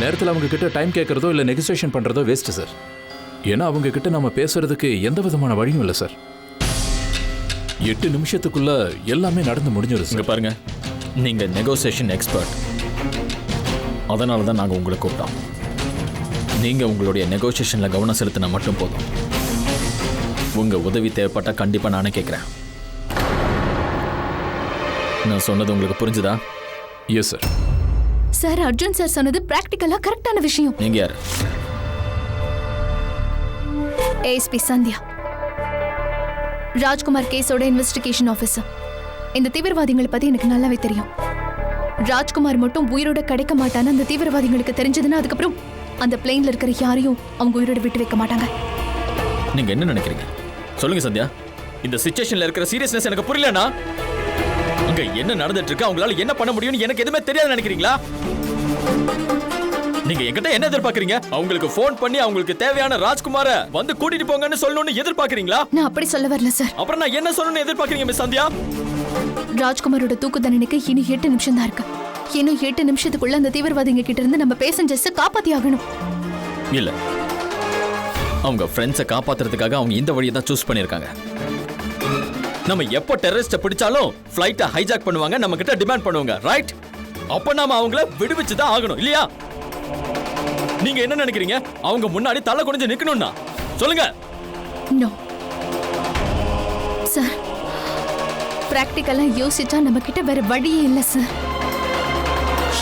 நேரத்தில் அவங்க கிட்ட டைம் கேட்கறதோ இல்லை நெகோசியேஷன் பண்றதோ வேஸ்ட் சார் ஏன்னா அவங்க கிட்ட நம்ம பேசுறதுக்கு எந்த விதமான வழியும் இல்லை சார் எட்டு நிமிஷத்துக்குள்ள எல்லாமே நடந்து முடிஞ்சிடும் இங்க சார் பாருங்க. நீங்க நெகோசியேஷன் எக்ஸ்பர்ட் அதனால தான் நாங்க உங்களை கூப்பிட்டோம். நீங்க உங்களுடைய நெகோசியேஷன்ல கவனம் செலுத்தினா மட்டும் போதும். உங்க உதவி தேவைப்பட்டா கண்டிப்பா நானே கேட்கிறேன் நான் சொன்னது உங்களுக்கு புரிஞ்சுதா? Yes sir sir Arjun sir சொன்னது பிராக்டிக்கலா கரெக்டான விஷயம். நீங்க யார்? ஏஎஸ்பி சந்தியா. ராஜ்குமார் கேஸோட இன்வெஸ்டிகேஷன் ஆஃபீஸர் இந்த தீவிரவாதிகளை பத்தி எனக்கு நல்லாவே தெரியும். ராஜ்குமார் மட்டும் உயிரோட கிடைக்க மாட்டான்னு அந்த தீவிரவாதிகளுக்கு தெரிஞ்சதுன்னா அதுக்கப்புறம் அந்த பிளேன்ல இருக்கிற யாரையும் அவங்க உயிரோட விட்டு வைக்க மாட்டாங்க. நீங்க என்ன நினைக்கிறீங்க? சொல்லுங்க சந்தியா. இந்த சுச்சுவேஷன்ல இருக்கிற சீரியஸ்னஸ் எனக்கு புரியலனா இங்க என்ன நடந்துட்டு இருக்கு அவங்களால என்ன பண்ண முடியும்னு எனக்கு எதுவுமே தெரியாது நினைக்கிறீங்களா? நீங்க என்கிட்ட என்ன எதிர்பார்க்கறீங்க? அவங்களுக்கு ஃபோன் பண்ணி அவங்களுக்கு தேவையான ராஜ்குமார வந்து கூட்டிட்டு போங்கன்னு சொல்லணும்னு எதிர்பார்க்கறீங்களா? நான் அப்படி சொல்ல வரல சார் அப்புறம் நான் என்ன சொல்லணும்னு எதிர்பார்க்கறீங்க மிஸ் சந்தியா? ராஜ்குமாரோட தூக்கு தண்டனைக்கு இன்னும் எட்டு நிமிஷம் தான் இருக்கு. இன்னும் எட்டு நிமிஷத்துக்குள்ள அந்த தீவிரவாதிங்க கிட்ட இருந்து நம்ம பேசஞ்சர்ஸை காப்பாத்தி ஆகணும். இல்ல. அவங்க ஃப்ரெண்ட்ஸை காப்பாத்துறதுக்காக அவங்க இந்த வழியை தான் சூஸ் பண்ணிருக்காங்க நம்ம எப்போ டெரரிஸ்ட பிடிச்சாலும் ஃப்ளைட்டை ஹைஜாக் பண்ணுவாங்க நம்ம கிட்ட டிமாண்ட் பண்ணுவாங்க ரைட் அப்ப நாம அவங்கள விடுவிச்சு தான் ஆகணும் இல்லையா? நீங்க என்ன நினைக்கிறீங்க? அவங்க முன்னாடி தலை குனிஞ்சு நிக்கணும்னா? சொல்லுங்க. நோ சார் பிராக்டிக்கலா யோசிச்சா நம்ம கிட்ட வேற வழியே இல்லை சார்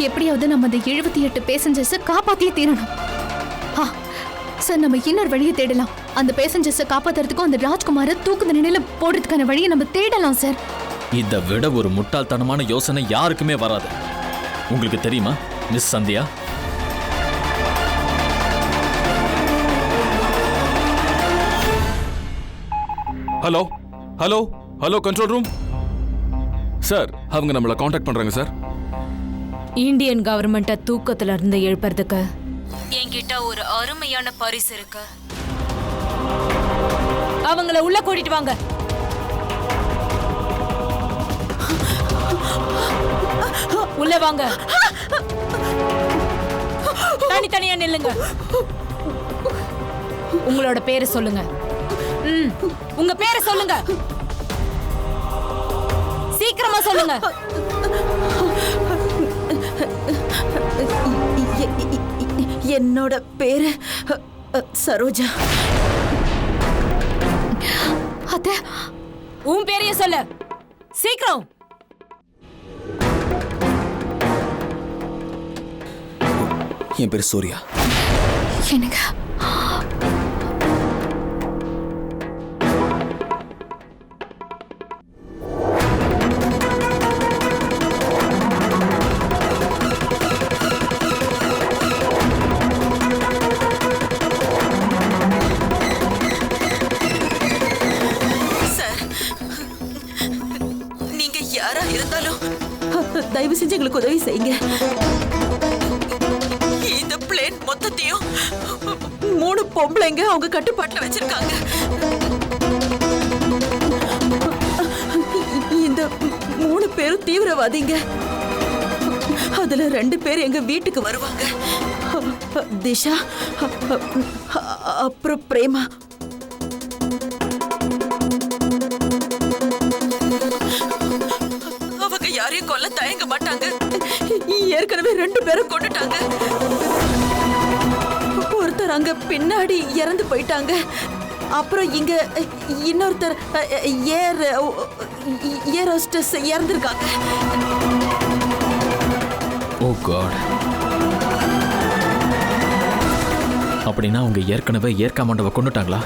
எப்படியாவது நம்ம அந்த எழுபத்தி எட்டு பேசஞ்சர்ஸை காப்பாத்தியே தீரணும். ஆ சார் நம்ம இன்னொரு வழியை தேடலாம். அந்த பேசஞ்சர்ஸை காப்பாத்துறதுக்கும் அந்த ராஜ்குமாரை தூக்கு தண்டனையில போடுறதுக்கான வழியை நம்ம தேடலாம் சார் இதை விட ஒரு முட்டாள்தனமான யோசனை யாருக்குமே வராது. உங்களுக்கு தெரியுமா miss Sandhya? Hello hello hello control room sir அவங்க நம்மளை காண்டாக்ட் பண்றாங்க சார் இந்தியன் கவர்மெண்ட்டை தூக்கத்துல இருந்து எழுப்புறதுக்கு என்கிட்ட ஒரு அருமையான பரிசு இருக்கு. அவங்கள உள்ள கூட்டிட்டு வாங்க. உள்ள வாங்க. தனித்தனியா நில்லுங்க. உங்களோட பேரை சொல்லுங்க. ம், உங்க பேரை சொல்லுங்க. சீக்கிரமா சொல்லுங்க. என்னோட பேரு சரோஜா. உன் பேரைய சொல்லு. சீக்கிரம். என் பேர் சூர்யா. எனக்கு யாரா இருந்தாலும் தயவு செஞ்சு எங்களுக்கு உதவி செய்யுங்க. இந்த பிளேன் மொத்தத்தையும் மூணு பொம்பளைங்க அவங்க கட்டுப்பாட்டுல வச்சிருக்காங்க. இந்த மூணு பேரும் தீவிரவாதிங்க. அதுல ரெண்டு பேர் எங்க வீட்டுக்கு வருவாங்க. திஷா அப்புறம் பிரேமா. யாரையும் தயங்க மாட்டாங்க. ஏற்கனவே ரெண்டு பேரும் கொண்டுட்டாங்க. ஒருத்தர் அங்க பின்னாடி இறந்து போயிட்டாங்க. அப்புறம் இங்க இன்னொருத்தர் ஏர் ஏர் ஹோஸ்டஸ் இறந்துருக்காங்க. Oh god. அப்படின்னா அவங்க ஏற்கனவே ஏற்காமண்டவை கொண்டுட்டாங்களா?